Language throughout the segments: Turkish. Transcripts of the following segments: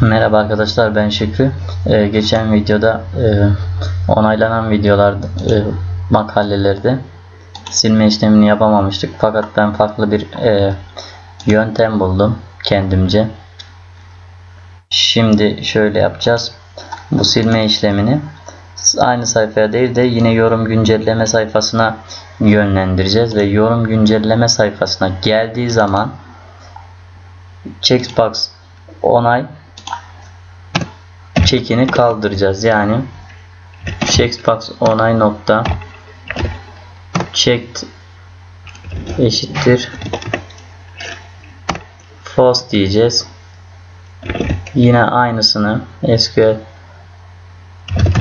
Merhaba arkadaşlar ben Şükrü. Ee, geçen videoda e, onaylanan videolar e, makalelerde silme işlemini yapamamıştık. Fakat ben farklı bir e, yöntem buldum kendimce. Şimdi şöyle yapacağız. Bu silme işlemini aynı sayfaya değil de yine yorum güncelleme sayfasına yönlendireceğiz ve yorum güncelleme sayfasına geldiği zaman checkbox onay çekini kaldıracağız. Yani checkbox onay nokta checked eşittir false diyeceğiz. Yine aynısını SQL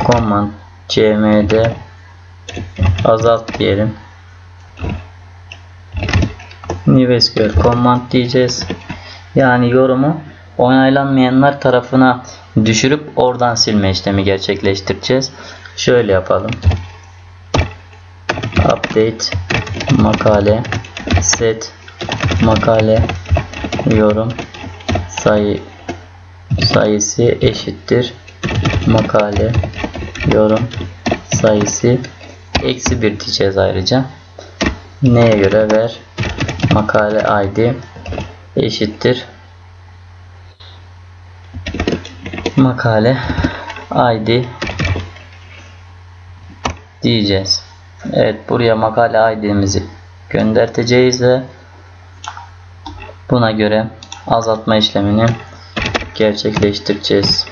command cmd azalt diyelim. New SQL command diyeceğiz. Yani yorumu onaylanmayanlar tarafına düşürüp oradan silme işlemi gerçekleştireceğiz. Şöyle yapalım. Update makale set makale yorum sayı sayısı eşittir makale yorum sayısı eksi bir diyeceğiz ayrıca. Neye göre ver makale id eşittir makale id diyeceğiz. Evet buraya makale id'mizi gönderteceğiz ve buna göre azaltma işlemini gerçekleştireceğiz.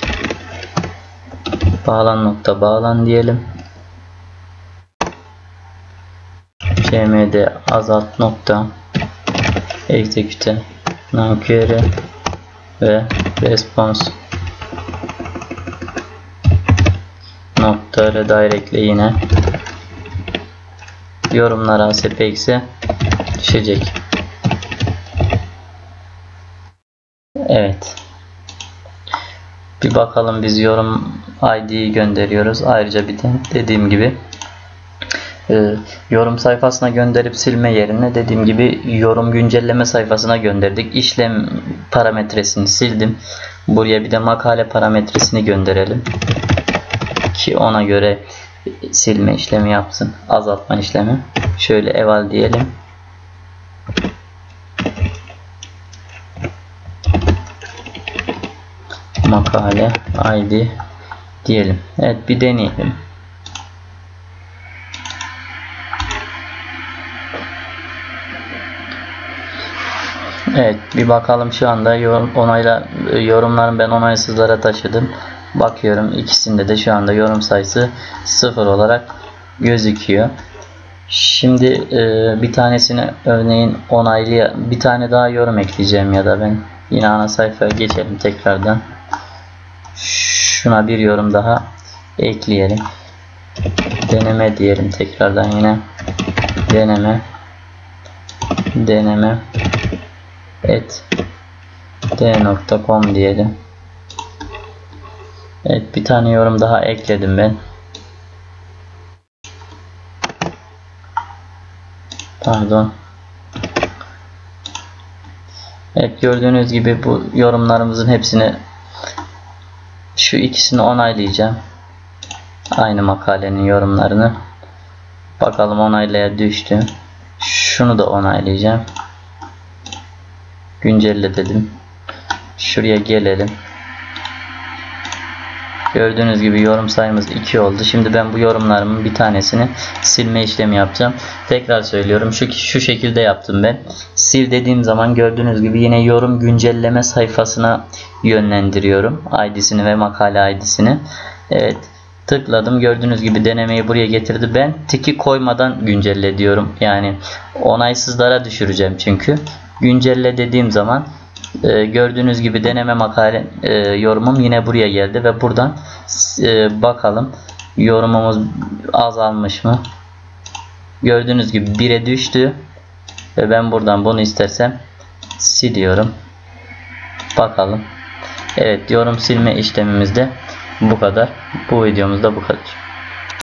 Bağlan nokta bağlan diyelim. cmd azalt nokta execute query ve response nokta redirect ile yine yorumlara spx'e düşecek. Evet. Bir bakalım biz yorum ID'yi gönderiyoruz. Ayrıca bir de dediğim gibi e, yorum sayfasına gönderip silme yerine dediğim gibi yorum güncelleme sayfasına gönderdik. İşlem parametresini sildim. Buraya bir de makale parametresini gönderelim ki ona göre silme işlemi yapsın. Azaltma işlemi. Şöyle eval diyelim. Makale ID diyelim. Evet bir deneyelim. Evet bir bakalım şu anda yorum, onayla yorumlarım ben onaysızlara taşıdım. Bakıyorum ikisinde de şu anda yorum sayısı 0 olarak gözüküyor. Şimdi e, bir tanesini örneğin onaylı bir tane daha yorum ekleyeceğim ya da ben yine ana sayfaya geçelim tekrardan. Şuna bir yorum daha ekleyelim. Deneme diyelim tekrardan yine. Deneme deneme et d.com diyelim. Evet bir tane yorum daha ekledim ben. Pardon. Evet gördüğünüz gibi bu yorumlarımızın hepsini şu ikisini onaylayacağım. Aynı makalenin yorumlarını. Bakalım onaylaya düştü. Şunu da onaylayacağım. Güncelle dedim. Şuraya gelelim. Gördüğünüz gibi yorum sayımız 2 oldu. Şimdi ben bu yorumlarımın bir tanesini silme işlemi yapacağım. Tekrar söylüyorum. Şu, şu şekilde yaptım ben. Sil dediğim zaman gördüğünüz gibi yine yorum güncelleme sayfasına yönlendiriyorum. ID'sini ve makale ID'sini. Evet. Tıkladım. Gördüğünüz gibi denemeyi buraya getirdi. Ben tiki koymadan güncelle diyorum. Yani onaysızlara düşüreceğim çünkü. Güncelle dediğim zaman e, gördüğünüz gibi deneme makale e, yorumum yine buraya geldi ve buradan e, bakalım yorumumuz azalmış mı? Gördüğünüz gibi 1'e düştü ve ben buradan bunu istersem siliyorum. Bakalım. Evet yorum silme işlemimizde bu kadar. Bu videomuzda bu kadar